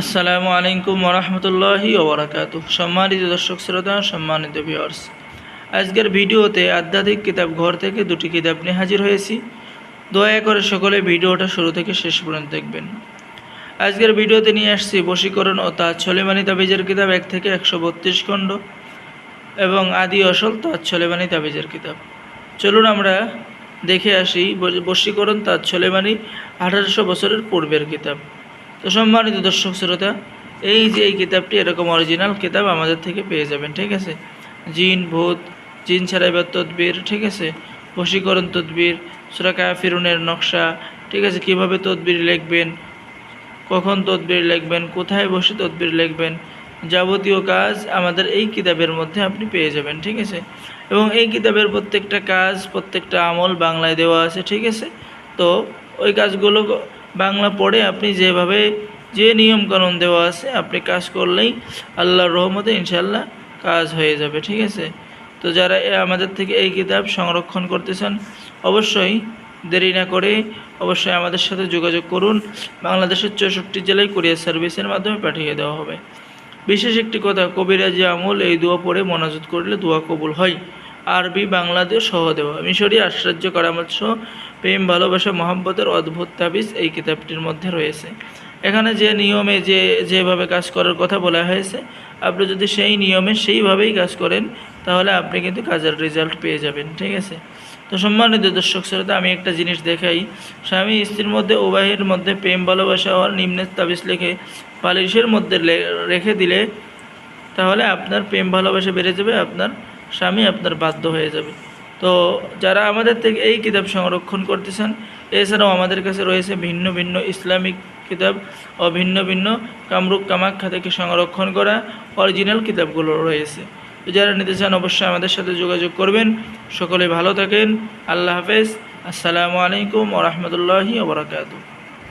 আসসালামু আলাইকুম ওরহমতুল্লাহি ওবরাকাত সম্মানিত দর্শক শ্রোতা, সম্মানিত ভিউয়ার্স আজকের ভিডিওতে আধ্যাত্মিক কিতাব ঘর থেকে দুটি কিতাব নিয়ে হাজির হয়েছি। দয়া করে সকলে ভিডিওটা শুরু থেকে শেষ পর্যন্ত দেখবেন। আজকের ভিডিওতে নিয়ে আসছি বশীকরণ ও তাজ ছলেমানি তাবিজের কিতাব, এক থেকে একশো বত্রিশ খণ্ড, এবং আদি অসল তাজ ছলেমানি তাবিজের কিতাব। চলুন আমরা দেখে আসি বশীকরণ তাজ ছলেমানি আঠারোশো বছরের পূর্বের কিতাব। তো সম্মানিত দর্শক শ্রোতা, এই যে এই কিতাবটি এরকম অরিজিনাল কিতাব আমাদের থেকে পেয়ে যাবেন, ঠিক আছে? জিন, ভূত, জিন ছাড়া এবার তদবির, ঠিক আছে? বশীকরণ তদবির সুরাকা ফিরুনের নকশা, ঠিক আছে? কীভাবে তদবির লিখবেন, কখন তদবির লিখবেন, কোথায় বসে তদবির লিখবেন, যাবতীয় কাজ আমাদের এই কিতাবের মধ্যে আপনি পেয়ে যাবেন, ঠিক আছে? এবং এই কিতাবের প্রত্যেকটা কাজ, প্রত্যেকটা আমল বাংলায় দেওয়া আছে, ঠিক আছে? তো ওই কাজগুলো বাংলা পড়ে আপনি যেভাবে যে নিয়মকানুন দেওয়া আছে, আপনি কাজ করলেই আল্লাহর রহমতে ইনশাল্লাহ কাজ হয়ে যাবে, ঠিক আছে? তো যারা আমাদের থেকে এই কিতাব সংরক্ষণ করতে চান অবশ্যই দেরি না করে অবশ্যই আমাদের সাথে যোগাযোগ করুন। বাংলাদেশের চৌষট্টি জেলায় কুরিয়ার সার্ভিসের মাধ্যমে পাঠিয়ে দেওয়া হবে। বিশেষ একটি কথা কবিরাজি আমল এই দোয়া পড়ে মনাজত করলে দোয়া কবুল হয়। আরবি, বাংলাদেশ সহ দেওয়া। মিশরি আশ্চর্য করামর্শ প্রেম, ভালোবাসা, মহাব্বতের অদ্ভুত তাবিজ এই কিতাবটির মধ্যে রয়েছে। এখানে যে নিয়মে যে, যেভাবে কাজ করার কথা বলা হয়েছে, আপনি যদি সেই নিয়মে সেইভাবেই কাজ করেন, তাহলে আপনি কিন্তু কাজের রেজাল্ট পেয়ে যাবেন, ঠিক আছে? তো সম্মানিত দর্শক শ্রোতা, আমি একটা জিনিস দেখাই। স্বামী স্ত্রীর মধ্যে, উভয়ের মধ্যে প্রেম, ভালোবাসা হওয়ার নিম্নের তাবিজ লেখে পালিশের মধ্যে রেখে দিলে, তাহলে আপনার প্রেম, ভালোবাসা বেড়ে যাবে, আপনার স্বামী আপনার বাধ্য হয়ে যাবে। তো যারা আমাদের থেকে এই কিতাব সংরক্ষণ করতেছেন, এছাড়াও আমাদের কাছে রয়েছে ভিন্ন ভিন্ন ইসলামিক কিতাব ও ভিন্ন ভিন্ন কামরূপ কামাখ্যা থেকে সংরক্ষণ করা অরিজিনাল কিতাবগুলো রয়েছে। যারা নিতে চান অবশ্যই আমাদের সাথে যোগাযোগ করবেন। সকলে ভালো থাকেন। আল্লাহ হাফেজ। আসসালামু আলাইকুম ওরহমতুল্লাহি ওবরাকাতু